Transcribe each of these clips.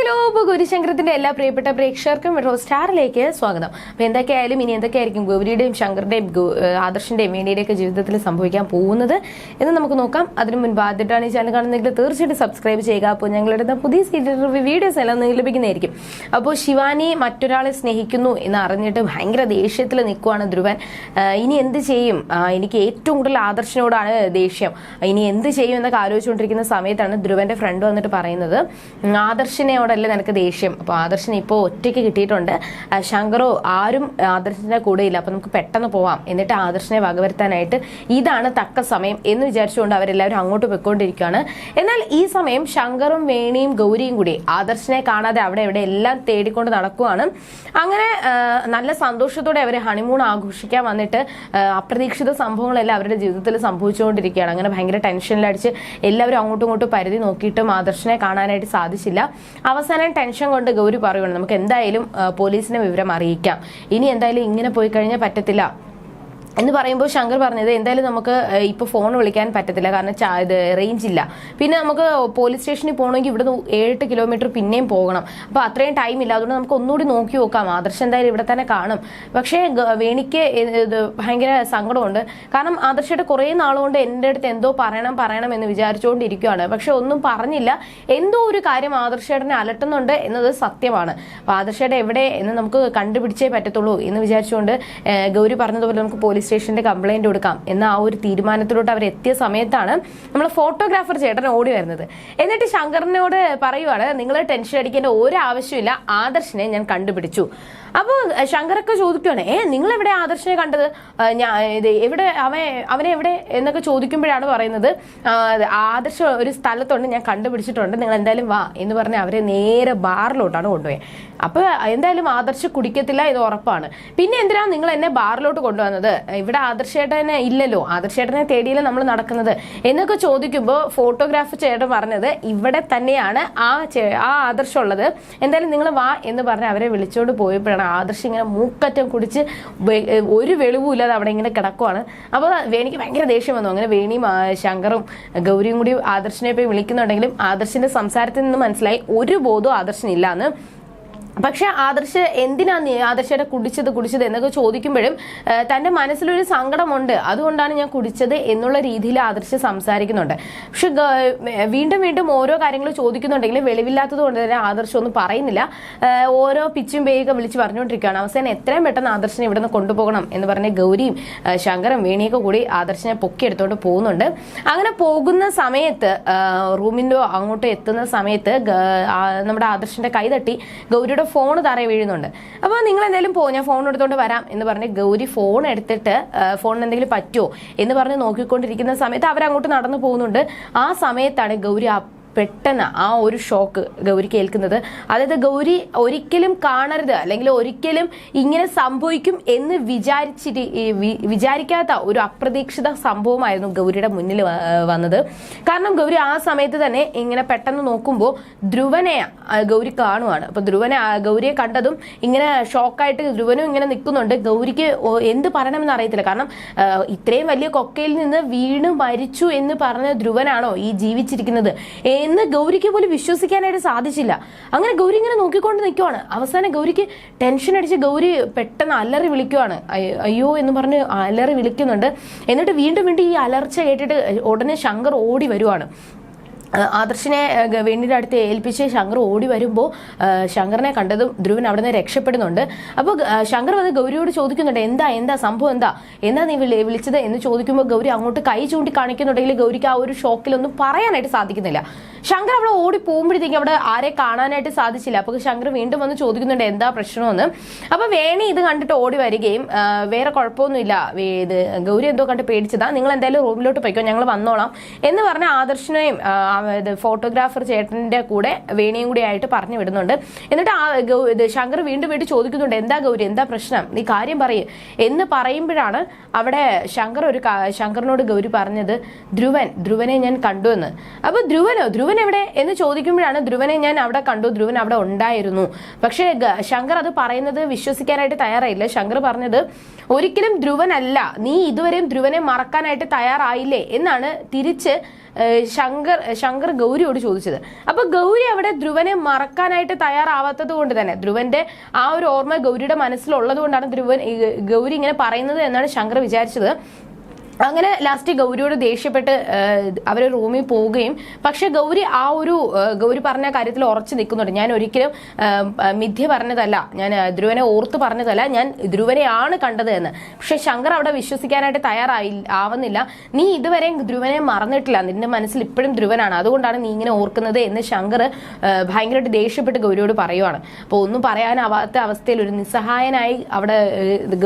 Hello അപ്പോൾ ഗുരുശങ്കരത്തിന്റെ എല്ലാ പ്രിയപ്പെട്ട പ്രേക്ഷകർക്കും റോസ് സ്റ്റാറിലേക്ക് സ്വാഗതം. അപ്പോൾ എന്തൊക്കെയായാലും ഇനി എന്തൊക്കെയായിരിക്കും ഗൗരിയുടെയും ശങ്കറിന്റെയും ആദർശിന്റെയും വേണിയുടെയൊക്കെ ജീവിതത്തിൽ സംഭവിക്കാൻ പോകുന്നത് എന്ന് നമുക്ക് നോക്കാം. അതിനു മുൻപ് ആദ്യമായിട്ടാണ് ഈ ചാനൽ കാണുന്നതെങ്കിൽ തീർച്ചയായിട്ടും സബ്സ്ക്രൈബ് ചെയ്യുക. അപ്പോൾ ഞങ്ങളുടെ പുതിയ സീരിയൽ വീഡിയോസ് എല്ലാം നിങ്ങൾ ലഭിക്കുന്നതായിരിക്കും. അപ്പോൾ ശിവാനി മറ്റൊരാളെ സ്നേഹിക്കുന്നു എന്ന് അറിഞ്ഞിട്ട് ഭയങ്കര ദേഷ്യത്തിൽ നിൽക്കുവാണ് ധ്രുവൻ. ഇനി എന്ത് ചെയ്യും? എനിക്ക് ഏറ്റവും കൂടുതൽ ആദർശനോടാണ് ദേഷ്യം. ഇനി എന്ത് ചെയ്യും എന്നൊക്കെ ആലോചിച്ചുകൊണ്ടിരിക്കുന്ന സമയത്താണ് ധ്രുവന്റെ ഫ്രണ്ട് വന്നിട്ട് പറയുന്നത്. ഉം, ആദർശിനോടല്ലേ നിനക്ക് ദേഷ്യം? അപ്പോൾ ആദർശൻ ഇപ്പോൾ ഒറ്റയ്ക്ക് കിട്ടിയിട്ടുണ്ട്. ശങ്കറോ ആരും ആദർശന്റെ കൂടെ ഇല്ല അപ്പോൾ നമുക്ക് പെട്ടെന്ന് പോവാം. എന്നിട്ട് ആദർശനെ വകവരുത്താനായിട്ട് ഇതാണ് തക്ക സമയം എന്ന് വിചാരിച്ചുകൊണ്ട് അവരെല്ലാവരും അങ്ങോട്ട് പോയിക്കൊണ്ടിരിക്കുകയാണ്. എന്നാൽ ഈ സമയം ശങ്കറും വേണിയും ഗൗരിയും കൂടി ആദർശനെ കാണാതെ അവിടെ ഇവിടെ എല്ലാം തേടിക്കൊണ്ട് നടക്കുവാണ് അങ്ങനെ നല്ല സന്തോഷത്തോടെ അവർ ഹണിമൂൺ ആഘോഷിക്കാൻ വന്നിട്ട് അപ്രതീക്ഷിത സംഭവങ്ങളെല്ലാം അവരുടെ ജീവിതത്തിൽ സംഭവിച്ചുകൊണ്ടിരിക്കുകയാണ്. അങ്ങനെ ഭയങ്കര ടെൻഷനിലടിച്ച് എല്ലാവരും അങ്ങോട്ടും ഇങ്ങോട്ടും പരിധി നോക്കിയിട്ടും ആദർശനെ കാണാനായിട്ട് സാധിച്ചില്ല. അവസാനം ടെൻഷൻ കൊണ്ട് ഗൗരി പറയുകയാണ് നമുക്ക് എന്തായാലും പോലീസിനെ വിവരം അറിയിക്കാം. ഇനി എന്തായാലും ഇങ്ങനെ പോയി കഴിഞ്ഞാൽ പറ്റത്തില്ല. എന്ന് പറയുമ്പോൾ ശങ്കർ പറഞ്ഞത് എന്തായാലും നമുക്ക് ഇപ്പോൾ ഇപ്പൊ ഫോൺ വിളിക്കാൻ പറ്റത്തില്ല. കാരണം ഇത് റേഞ്ച് ഇല്ല. പിന്നെ നമുക്ക് പോലീസ് സ്റ്റേഷനിൽ പോകണമെങ്കിൽ ഇവിടുന്ന് ഏഴെട്ട് കിലോമീറ്റർ പിന്നെയും പോകണം. അപ്പൊ അത്രയും ടൈം ഇല്ല. അതുകൊണ്ട് നമുക്ക് ഒന്നുകൂടി നോക്കി നോക്കാം. ആദർശ് എന്തായാലും ഇവിടെ തന്നെ കാണും. പക്ഷേ വേണിക്ക് ഭയങ്കര സങ്കടമുണ്ട്. കാരണം ആദർശയുടെ കുറേ നാളുകൊണ്ട് എന്റെ അടുത്ത് എന്തോ പറയണം പറയണം എന്ന് വിചാരിച്ചുകൊണ്ടിരിക്കുകയാണ് പക്ഷെ ഒന്നും പറഞ്ഞില്ല. എന്തോ ഒരു കാര്യം ആദർശേട്ടനെ അലട്ടുന്നുണ്ട് എന്നത് സത്യമാണ്. അപ്പൊ ആദർശയുടെ എവിടെ എന്ന് നമുക്ക് കണ്ടുപിടിച്ചേ പറ്റത്തുള്ളൂ എന്ന് വിചാരിച്ചുകൊണ്ട് ഗൗരി പറഞ്ഞതുപോലെ നമുക്ക് പോലീസ് സ്റ്റേഷന്റെ കംപ്ലൈന്റ് കൊടുക്കാം എന്ന ആ ഒരു തീരുമാനത്തിലോട്ട് അവർ എത്തിയ സമയത്താണ് നമ്മൾ ഫോട്ടോഗ്രാഫർ ചേട്ടൻ ഓടി വരുന്നത്. എന്നിട്ട് ശങ്കറിനോട് പറയുവാണ് നിങ്ങൾ ടെൻഷൻ അടിക്കേണ്ട ഒരു ആവശ്യമില്ല ആദർശിനെ ഞാൻ കണ്ടുപിടിച്ചു. അപ്പോൾ ശങ്കറൊക്കെ ചോദിക്കുകയാണ് ഏ നിങ്ങൾ എവിടെ ആദർശിനെ കണ്ടത്? ഞാൻ ഇത് എവിടെ അവൻ അവനെ എവിടെ എന്നൊക്കെ ചോദിക്കുമ്പോഴാണ് പറയുന്നത് ആദർശ ഒരു സ്ഥലത്തുണ്ട് ഞാൻ കണ്ടുപിടിച്ചിട്ടുണ്ട് നിങ്ങൾ എന്തായാലും വാ എന്ന് പറഞ്ഞ് അവരെ നേരെ ബാറിലോട്ടാണ് കൊണ്ടുപോയത് അപ്പോൾ എന്തായാലും ആദർശ് കുടിക്കത്തില്ല ഇത് ഉറപ്പാണ്. പിന്നെ എന്തിനാണ് നിങ്ങൾ എന്നെ ബാറിലോട്ട് കൊണ്ടുവന്നത്? ഇവിടെ ആദർശേട്ടനെ ഇല്ലല്ലോ. ആദർശേട്ടനെ തേടിയല്ലേ നമ്മൾ നടക്കുന്നത്. എന്നൊക്കെ ചോദിക്കുമ്പോൾ ഫോട്ടോഗ്രാഫ് ചേട്ടൻ പറഞ്ഞത് ഇവിടെ തന്നെയാണ് ആ ആ ആദർശം ഉള്ളത് എന്തായാലും നിങ്ങൾ വാ എന്ന് പറഞ്ഞ് അവരെ വിളിച്ചോണ്ട് പോയപ്പോഴാണ് ആദർശം ഇങ്ങനെ മൂക്കറ്റം കുടിച്ച് ഒരു വെളിവും ഇല്ലാതെ അവിടെ ഇങ്ങനെ കിടക്കുവാണ്. അപ്പോൾ വേണിക്ക് ഭയങ്കര ദേഷ്യം വന്നു. അങ്ങനെ വേണിയും ശങ്കറും ഗൗരിയും കൂടി ആദർശിനെ പോയി വിളിക്കുന്നുണ്ടെങ്കിലും ആദർശിന്റെ സംസാരത്തിൽ നിന്ന് മനസ്സിലായി ഒരു ബോധവും ആദർശിനില്ലാന്ന്. പക്ഷെ ആദർശ എന്തിനാ നീ ആദർശയുടെ കുടിച്ചത് കുടിച്ചത് എന്നൊക്കെ ചോദിക്കുമ്പോഴും തന്റെ മനസ്സിലൊരു സങ്കടമുണ്ട്. അതുകൊണ്ടാണ് ഞാൻ കുടിച്ചത് എന്നുള്ള രീതിയിൽ ആദർശ് സംസാരിക്കുന്നുണ്ട്. പക്ഷെ വീണ്ടും വീണ്ടും ഓരോ കാര്യങ്ങൾ ചോദിക്കുന്നുണ്ടെങ്കിലും വെളിവില്ലാത്തത് കൊണ്ട് തന്നെ ആദർശ് ഒന്നും പറയുന്നില്ല. ഓരോ പിച്ചും പേയൊക്കെ വിളിച്ച് പറഞ്ഞുകൊണ്ടിരിക്കുകയാണ്. അവസാനം എത്രയും പെട്ടെന്ന് ആദർശിനെ നിന്ന് കൊണ്ടുപോകണം എന്ന് പറഞ്ഞ് ഗൗരിയും ശങ്കറും വേണിയൊക്കെ കൂടി ആദർശിനെ പൊക്കിയെടുത്തോണ്ട് പോകുന്നുണ്ട്. അങ്ങനെ പോകുന്ന സമയത്ത് റൂമിന്റെ അങ്ങോട്ട് എത്തുന്ന സമയത്ത് നമ്മുടെ ആദർശിന്റെ കൈ തട്ടി ഗൗരിയുടെ ഫോൺ തറയെ വീഴുന്നുണ്ട്. അപ്പോൾ നിങ്ങൾ എന്തായാലും പോകും ഞാൻ ഫോൺ എടുത്തോണ്ട് വരാം എന്ന് പറഞ്ഞ് ഗൗരി ഫോൺ എടുത്തിട്ട് ഫോണിന് എന്തെങ്കിലും പറ്റുമോ എന്ന് പറഞ്ഞ് നോക്കിക്കൊണ്ടിരിക്കുന്ന സമയത്ത് അവരങ്ങോട്ട് നടന്നു പോകുന്നുണ്ട്. ആ സമയത്താണ് ഗൗരി പെട്ടെന്ന് ആ ഒരു ഷോക്ക് ഗൗരിക്ക് ഏൽക്കുന്നത് അതായത് ഗൗരി ഒരിക്കലും കാണരുത്. അല്ലെങ്കിൽ ഒരിക്കലും ഇങ്ങനെ സംഭവിക്കും എന്ന് വിചാരിച്ചിട്ട് വിചാരിക്കാത്ത ഒരു അപ്രതീക്ഷിത സംഭവമായിരുന്നു ഗൗരിയുടെ മുന്നിൽ വന്നത്. കാരണം ഗൗരി ആ സമയത്ത് തന്നെ ഇങ്ങനെ പെട്ടെന്ന് നോക്കുമ്പോൾ ധ്രുവനെ ഗൗരി കാണുവാണ്. അപ്പൊ ധ്രുവനെ ഗൗരിയെ കണ്ടതും ഇങ്ങനെ ഷോക്കായിട്ട് ധ്രുവനും ഇങ്ങനെ നിൽക്കുന്നുണ്ട്. ഗൗരിക്ക് എന്ത് പറയണമെന്ന് അറിയത്തില്ല. കാരണം ഇത്രയും വലിയ കൊക്കയിൽ നിന്ന് വീണ് മരിച്ചു എന്ന് പറഞ്ഞ ധ്രുവനാണോ ഈ ജീവിച്ചിരിക്കുന്നത്? എന്ന് ഗൗരിക്ക് പോലും വിശ്വസിക്കാനായിട്ട് സാധിച്ചില്ല. അങ്ങനെ ഗൗരി ഇങ്ങനെ നോക്കിക്കൊണ്ട് നിൽക്കുവാണ് അവസാനം ഗൗരിക്ക് ടെൻഷൻ അടിച്ച് ഗൗരി പെട്ടെന്ന് അലറി വിളിക്കുവാണ്. അയ്യോ എന്ന് പറഞ്ഞ് അലറി വിളിക്കുന്നുണ്ട്. എന്നിട്ട് വീണ്ടും വീണ്ടും ഈ അലർച്ച കേട്ടിട്ട് ഉടനെ ശങ്കർ ഓടി വരുവാണ്. ആദർശിനെ വേണ്ടിയുടെ അടുത്ത് ഏൽപ്പിച്ച് ശങ്കർ ഓടി വരുമ്പോൾ ശങ്കറിനെ കണ്ടതും ധ്രുവൻ അവിടെ നിന്ന് രക്ഷപ്പെടുന്നുണ്ട് അപ്പോൾ ശങ്കർ വന്ന് ഗൗരിയോട് ചോദിക്കുന്നുണ്ട് എന്താ എന്താ സംഭവം എന്താ? എന്താ നീ വിളി വിളിച്ചത്? എന്ന് ചോദിക്കുമ്പോൾ ഗൗരി അങ്ങോട്ട് കൈ ചൂണ്ടി കാണിക്കുന്നുണ്ടെങ്കിൽ ഗൗരിക്ക് ആ ഒരു ഷോക്കിലൊന്നും പറയാനായിട്ട് സാധിക്കുന്നില്ല. ശങ്കർ അവിടെ ഓടി പോകുമ്പോഴത്തേക്കും അവിടെ ആരെ കാണാനായിട്ട് സാധിച്ചില്ല. അപ്പൊ ശങ്കർ വീണ്ടും വന്ന് ചോദിക്കുന്നുണ്ട് എന്താ പ്രശ്നമെന്ന്? അപ്പൊ വേണി ഇത് കണ്ടിട്ട് ഓടി വരികയും വേറെ കുഴപ്പമൊന്നുമില്ല. ഇത് ഗൗരി എന്തോ കണ്ട് പേടിച്ചതാ. നിങ്ങൾ എന്തായാലും റൂമിലോട്ട് പോയിക്കോ ഞങ്ങൾ വന്നോളാം. എന്ന് പറഞ്ഞ ആദർശനെയും ഫോട്ടോഗ്രാഫർ ചേട്ടന്റെ കൂടെ വേണിയും കൂടി ആയിട്ട് പറഞ്ഞു വിടുന്നുണ്ട്. എന്നിട്ട് ആ ഇത് ശങ്കർ വീണ്ടും വീണ്ടും ചോദിക്കുന്നുണ്ട് എന്താ ഗൗരി? എന്താ പ്രശ്നം? നീ കാര്യം പറയ്. എന്ന് പറയുമ്പോഴാണ് അവിടെ ശങ്കർ ഒരു ശങ്കറിനോട് ഗൗരി പറഞ്ഞത് ധ്രുവൻ ധ്രുവനെ ഞാൻ കണ്ടു എന്ന് അപ്പൊ ധ്രുവനോ ധ്രുവൻ ധ്രുവൻ എവിടെ എന്ന് ചോദിക്കുമ്പോഴാണ് ധ്രുവനെ ഞാൻ അവിടെ കണ്ടു. ധ്രുവൻ അവിടെ ഉണ്ടായിരുന്നു. പക്ഷേ ശങ്കർ അത് പറയുന്നത് വിശ്വസിക്കാനായിട്ട് തയ്യാറായില്ല. ശങ്കർ പറഞ്ഞത് ഒരിക്കലും ധ്രുവനല്ല. നീ ഇതുവരെയും ധ്രുവനെ മറക്കാനായിട്ട് തയ്യാറായില്ലേ? എന്നാണ് തിരിച്ച് ശങ്കർ ശങ്കർ ഗൗരിയോട് ചോദിച്ചത്. അപ്പൊ ഗൗരി അവിടെ ധ്രുവനെ മറക്കാനായിട്ട് തയ്യാറാവാത്തത് കൊണ്ട് തന്നെ ധ്രുവന്റെ ആ ഒരു ഓർമ്മ ഗൗരിയുടെ മനസ്സിലുള്ളത് കൊണ്ടാണ് ധ്രുവൻ ഗൗരി ഇങ്ങനെ പറയുന്നത് എന്നാണ് ശങ്കർ വിചാരിച്ചത്. അങ്ങനെ ലാസ്റ്റ് ഗൗരിയോട് ദേഷ്യപ്പെട്ട് അവർ റൂമിൽ പോവുകയും പക്ഷെ ഗൗരി ആ ഒരു ഗൗരി പറഞ്ഞ കാര്യത്തിൽ ഉറച്ചു നിൽക്കുന്നുണ്ട്. ഞാൻ ഒരിക്കലും മിഥ്യ പറഞ്ഞതല്ല. ഞാൻ ധ്രുവനെ ഓർത്ത് പറഞ്ഞതല്ല. ഞാൻ ധ്രുവനെയാണ് കണ്ടത് എന്ന്. പക്ഷെ ശങ്കർ അവിടെ വിശ്വസിക്കാനായിട്ട് തയ്യാറായി ആവുന്നില്ല. നീ ഇതുവരെ ധ്രുവനെ മറന്നിട്ടില്ല. നിന്റെ മനസ്സിൽ ഇപ്പോഴും ധ്രുവനാണ്. അതുകൊണ്ടാണ് നീ ഇങ്ങനെ ഓർക്കുന്നത് എന്ന് ശങ്കർ ഭയങ്കരമായിട്ട് ദേഷ്യപ്പെട്ട് ഗൗരിയോട് പറയുവാണ്. അപ്പോൾ ഒന്നും പറയാനാവാത്ത അവസ്ഥയിൽ ഒരു നിസ്സഹായനായി അവിടെ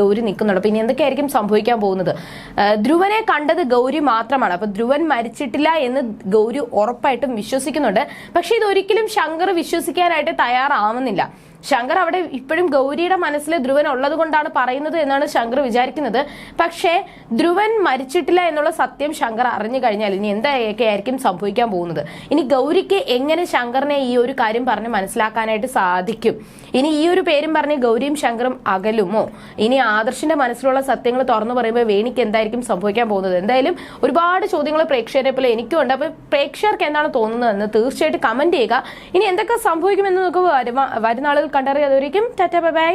ഗൗരി നിൽക്കുന്നുണ്ട്. പിന്നെ എന്തൊക്കെയായിരിക്കും സംഭവിക്കാൻ പോകുന്നത്? ഏഹ്, ധ്രുവനെ കണ്ടത് ഗൗരി മാത്രമാണ്. അപ്പൊ ധ്രുവൻ മരിച്ചിട്ടില്ല എന്ന് ഗൗരി ഉറപ്പായിട്ടും വിശ്വസിക്കുന്നുണ്ട്. പക്ഷെ ഇതൊരിക്കലും ശങ്കർ വിശ്വസിക്കാനായിട്ട് തയ്യാറാവുന്നില്ല. ശങ്കർ അവിടെ ഇപ്പോഴും ഗൗരിയുടെ മനസ്സിൽ ധ്രുവൻ ഉള്ളത് കൊണ്ടാണ് പറയുന്നത് എന്നാണ് ശങ്കർ വിചാരിക്കുന്നത്. പക്ഷേ ധ്രുവൻ മരിച്ചിട്ടില്ല എന്നുള്ള സത്യം ശങ്കർ അറിഞ്ഞു കഴിഞ്ഞാൽ ഇനി എന്തൊക്കെ ആയിരിക്കും സംഭവിക്കാൻ പോകുന്നത്? ഇനി ഗൗരിക്ക് എങ്ങനെ ശങ്കറിനെ ഈ ഒരു കാര്യം പറഞ്ഞ് മനസ്സിലാക്കാനായിട്ട് സാധിക്കും? ഇനി ഈ ഒരു പേരും പറഞ്ഞ് ഗൗരിയും ശങ്കറും അകലുമോ? ഇനി ആദർശിന്റെ മനസ്സിലുള്ള സത്യങ്ങൾ തുറന്നു പറയുമ്പോൾ വേണിക്ക് എന്തായിരിക്കും സംഭവിക്കാൻ പോകുന്നത്? എന്തായാലും ഒരുപാട് ചോദ്യങ്ങൾ പ്രേക്ഷകരെ പോലെ എനിക്കും ഉണ്ട്. അപ്പൊ പ്രേക്ഷകർക്ക് എന്താണ് തോന്നുന്നതെന്ന് തീർച്ചയായിട്ടും കമന്റ് ചെയ്യുക. ഇനി എന്തൊക്കെ സംഭവിക്കുമെന്ന് നമുക്ക് വരുന്ന ആളുകൾ കണ്ടറിയാതെ ടാറ്റ ബൈ.